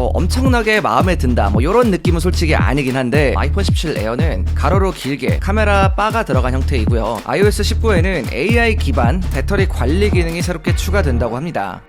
뭐 엄청나게 마음에 든다. 뭐 이런 느낌은 솔직히 아니긴 한데 아이폰 17 에어는 가로로 길게 카메라 바가 들어간 형태이고요. iOS 19에는 AI 기반 배터리 관리 기능이 새롭게 추가된다고 합니다.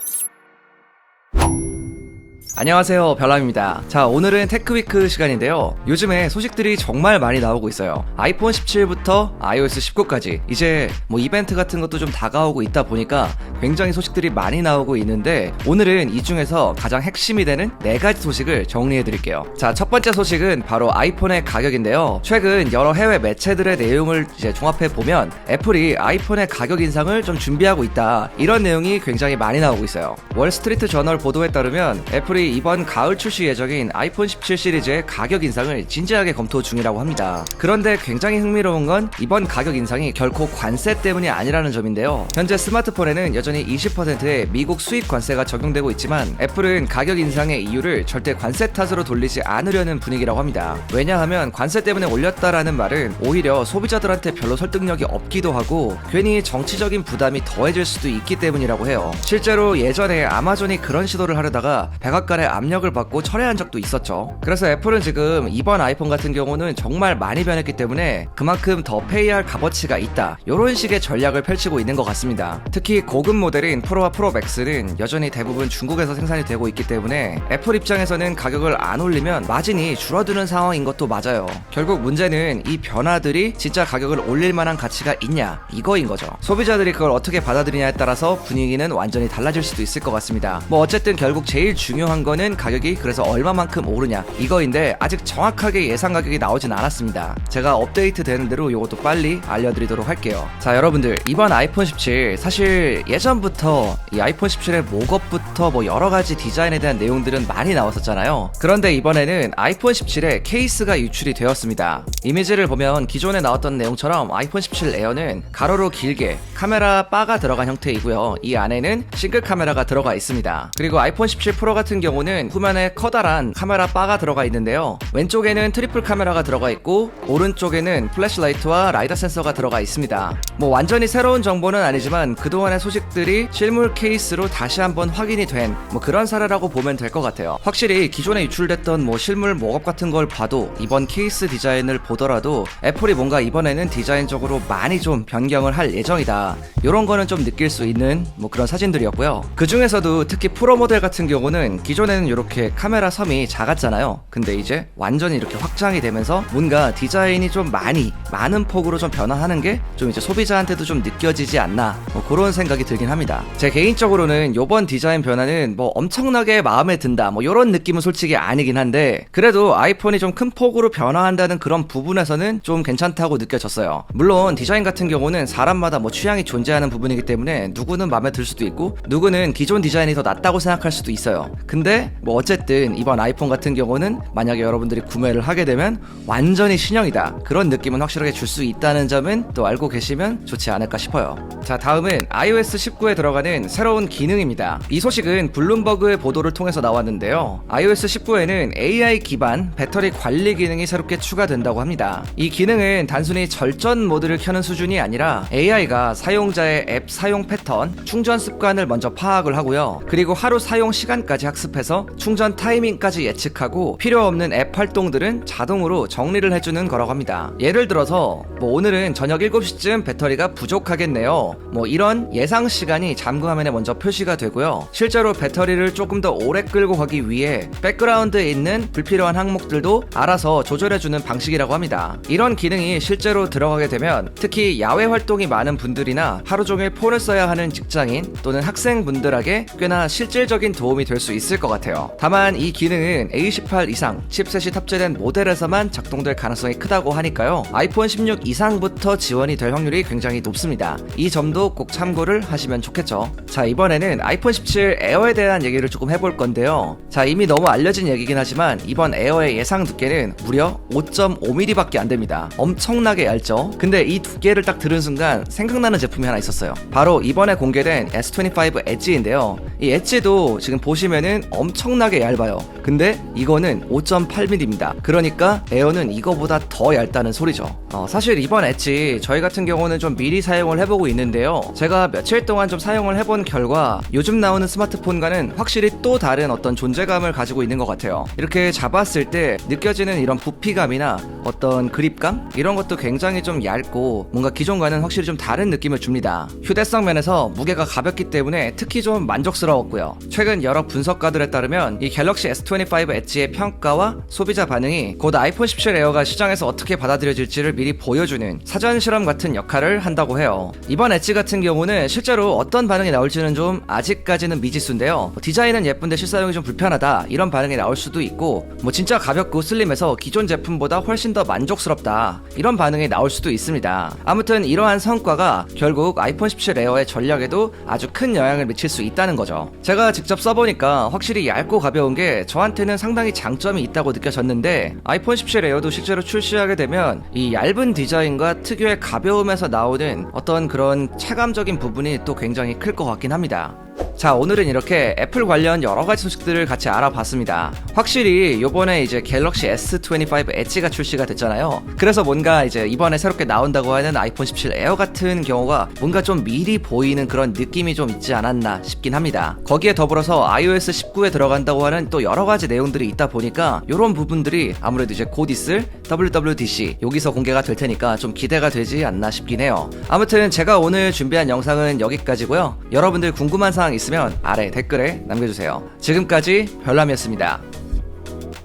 안녕하세요. 별남입니다. 자 오늘은 테크위크 시간인데요. 요즘에 소식들이 정말 많이 나오고 있어요. 아이폰 17부터 iOS 19까지. 이제 뭐 이벤트 같은 것도 좀 다가오고 있다 보니까 굉장히 소식들이 많이 나오고 있는데 오늘은 이 중에서 가장 핵심이 되는 네 가지 소식을 정리해 드릴게요 자 첫 번째 소식은 바로 아이폰의 가격인데요 최근 여러 해외 매체들의 내용을 이제 종합해 보면 애플이 아이폰의 가격 인상을 좀 준비하고 있다 이런 내용이 굉장히 많이 나오고 있어요 월스트리트 저널 보도에 따르면 애플이 이번 가을 출시 예정인 아이폰 17 시리즈의 가격 인상을 진지하게 검토 중이라고 합니다. 그런데 굉장히 흥미로운 건 이번 가격 인상이 결코 관세 때문이 아니라는 점인데요. 현재 스마트폰에는 여전히 20%의 미국 수입 관세가 적용되고 있지만 애플은 가격 인상의 이유를 절대 관세 탓으로 돌리지 않으려는 분위기라고 합니다. 왜냐하면 관세 때문에 올렸다라는 말은 오히려 소비자들한테 별로 설득력이 없기도 하고 괜히 정치적인 부담이 더해질 수도 있기 때문이라고 해요. 실제로 예전에 아마존이 그런 시도를 하려다가 백악관의 압력을 받고 철회한 적도 있었죠. 그래서 애플은 지금 이번 아이폰 같은 경우는 정말 많이 변했기 때문에 그만큼 더 페이할 값어치가 있다. 이런 식의 전략을 펼치고 있는 것 같습니다. 특히 고급 모델인 프로와 프로 맥스는 여전히 대부분 중국에서 생산이 되고 있기 때문에 애플 입장에서는 가격을 안 올리면 마진이 줄어드는 상황인 것도 맞아요. 결국 문제는 이 변화들이 진짜 가격을 올릴 만한 가치가 있냐 이거인 거죠. 소비자들이 그걸 어떻게 받아들이냐에 따라서 분위기는 완전히 달라질 수도 있을 것 같습니다. 뭐 어쨌든 결국 제일 중요한 거는 가격이 그래서 얼마만큼 오르냐 이거인데 아직 정확하게 예상 가격이 나오진 않았습니다. 제가 업데이트 되는 대로 이것도 빨리 알려드리도록 할게요. 자 여러분들 이번 아이폰 17 사실 예 전부터 이 아이폰 17의 목업부터 뭐 여러 가지 디자인에 대한 내용들은 많이 나왔었잖아요. 그런데 이번에는 아이폰 17의 케이스가 유출이 되었습니다. 이미지를 보면 기존에 나왔던 내용처럼 아이폰 17 에어는 가로로 길게 카메라 바가 들어간 형태이고요. 이 안에는 싱글 카메라가 들어가 있습니다. 그리고 아이폰 17 프로 같은 경우는 후면에 커다란 카메라 바가 들어가 있는데요. 왼쪽에는 트리플 카메라가 들어가 있고 오른쪽에는 플래시라이트와 라이더 센서가 들어가 있습니다. 뭐 완전히 새로운 정보는 아니지만 그동안의 소식들이 실물 케이스로 다시 한번 확인이 된 뭐 그런 사례라고 보면 될 것 같아요. 확실히 기존에 유출됐던 뭐 실물 모업 같은 걸 봐도 이번 케이스 디자인을 보더라도 애플이 뭔가 이번에는 디자인적으로 많이 좀 변경을 할 예정이다. 이런 거는 좀 느낄 수 있는 뭐 그런 사진들이었고요. 그 중에서도 특히 프로 모델 같은 경우는 기존에는 이렇게 카메라 섬이 작았잖아요. 근데 이제 완전히 이렇게 확장이 되면서 뭔가 디자인이 좀 많이 많은 폭으로 좀 변화하는 게 좀 이제 소비자 한테도 좀 느껴지지 않나 뭐 그런 생각이 들긴 합니다. 제 개인적으로는 이번 디자인 변화는 뭐 엄청나게 마음에 든다 뭐 이런 느낌은 솔직히 아니긴 한데 그래도 아이폰이 좀 큰 폭으로 변화한다는 그런 부분에서는 좀 괜찮다고 느껴졌어요. 물론 디자인 같은 경우는 사람마다 뭐 취향이 존재하는 부분이기 때문에 누구는 마음에 들 수도 있고 누구는 기존 디자인이 더 낫다고 생각할 수도 있어요. 근데 뭐 어쨌든 이번 아이폰 같은 경우는 만약에 여러분들이 구매를 하게 되면 완전히 신형이다 그런 느낌은 확실하게 줄 수 있다는 점은 또 알고 계시면 좋지 않을까 싶어요. 자 다음은 iOS 19에 들어가는 새로운 기능입니다. 이 소식은 블룸버그의 보도를 통해서 나왔는데요. iOS 19에는 AI 기반 배터리 관리 기능이 새롭게 추가된다고 합니다. 이 기능은 단순히 절전 모드를 켜는 수준이 아니라 AI가 사용자의 앱 사용 패턴, 충전 습관을 먼저 파악을 하고요. 그리고 하루 사용 시간까지 학습해서 충전 타이밍까지 예측하고 필요 없는 앱 활동들은 자동으로 정리를 해주는 거라고 합니다. 예를 들어서 뭐 오늘은 저녁 7시쯤 배터리 가 부족하겠네요. 뭐 이런 예상 시간이 잠금 화면에 먼저 표시가 되고요. 실제로 배터리를 조금 더 오래 끌고 가기 위해 백그라운드에 있는 불필요한 항목들도 알아서 조절해주는 방식이라고 합니다. 이런 기능이 실제로 들어가게 되면 특히 야외 활동이 많은 분들이나 하루 종일 폰을 써야 하는 직장인 또는 학생분들에게 꽤나 실질적인 도움이 될 수 있을 것 같아요. 다만 이 기능은 A18 이상 칩셋이 탑재된 모델에서만 작동될 가능성이 크다고 하니까요. 아이폰 16 이상부터 지원이 될 확률이 굉장히 높습니다. 이 점도 꼭 참고를 하시면 좋겠죠. 자, 이번에는 아이폰 17 에어에 대한 얘기를 조금 해볼 건데요. 자, 이미 너무 알려진 얘기긴 하지만 이번 에어의 예상 두께는 무려 5.5mm밖에 안 됩니다. 엄청나게 얇죠? 근데 이 두께를 딱 들은 순간 생각나는 제품이 하나 있었어요. 바로 이번에 공개된 S25 엣지인데요. 이 엣지도 지금 보시면은 엄청나게 얇아요. 근데 이거는 5.8mm입니다. 그러니까 에어는 이거보다 더 얇다는 소리죠. 어, 사실 이번 엣지 저희 같은 경우는 좀 미리 사용을 해보고 있는데요. 제가 며칠 동안 좀 사용을 해본 결과 요즘 나오는 스마트폰과는 확실히 또 다른 어떤 존재감을 가지고 있는 것 같아요. 이렇게 잡았을 때 느껴지는 이런 부피감이나 어떤 그립감 이런 것도 굉장히 좀 얇고 뭔가 기존과는 확실히 좀 다른 느낌을 줍니다. 휴대성 면에서 무게가 가볍기 때문에 특히 좀 만족스러웠고요. 최근 여러 분석가들에 따르면 이 갤럭시 S25 엣지의 평가와 소비자 반응이 곧 아이폰 17 에어가 시장에서 어떻게 받아들여질지를 미리 보여주는 사전 실험 같은 역할을 한다고 해요. 이번 엣지 같은 경우는 실제로 어떤 반응이 나올지는 좀 아직까지는 미지수인데요. 뭐 디자인은 예쁜데 실사용이 좀 불편하다 이런 반응이 나올 수도 있고 뭐 진짜 가볍고 슬림해서 기존 제품보다 훨씬 더 만족스럽다 이런 반응이 나올 수도 있습니다. 아무튼 이러한 성과가 결국 아이폰 17 에어의 전략에도 아주 큰 영향을 미칠 수 있다는 거죠. 제가 직접 써보니까 확실히 얇고 가벼운 게 저한테는 상당히 장점이 있다고 느껴졌는데 아이폰 17 에어도 실제로 출시하게 되면 이 얇은 디자인과 특유의 가벼움에서 나 오는 어떤 그런 체감적인 부분이 또 굉장히 클 것 같긴 합니다. 자, 오늘은 이렇게 애플 관련 여러 가지 소식들을 같이 알아봤습니다. 확실히 요번에 이제 갤럭시 S25 엣지가 출시가 됐잖아요. 그래서 뭔가 이제 이번에 새롭게 나온다고 하는 아이폰 17 에어 같은 경우가 뭔가 좀 미리 보이는 그런 느낌이 좀 있지 않았나 싶긴 합니다. 거기에 더불어서 iOS 19에 들어간다고 하는 또 여러 가지 내용들이 있다 보니까 이런 부분들이 아무래도 이제 곧 있을 WWDC 여기서 공개가 될 테니까 좀 기대가 되지 않나 싶긴 해요. 아무튼 제가 오늘 준비한 영상은 여기까지고요. 여러분들 궁금한 사항 있으면 아래 댓글에 남겨주세요. 지금까지 별남이었습니다.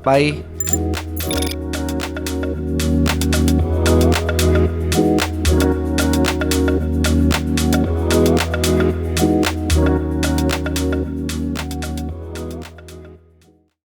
바이.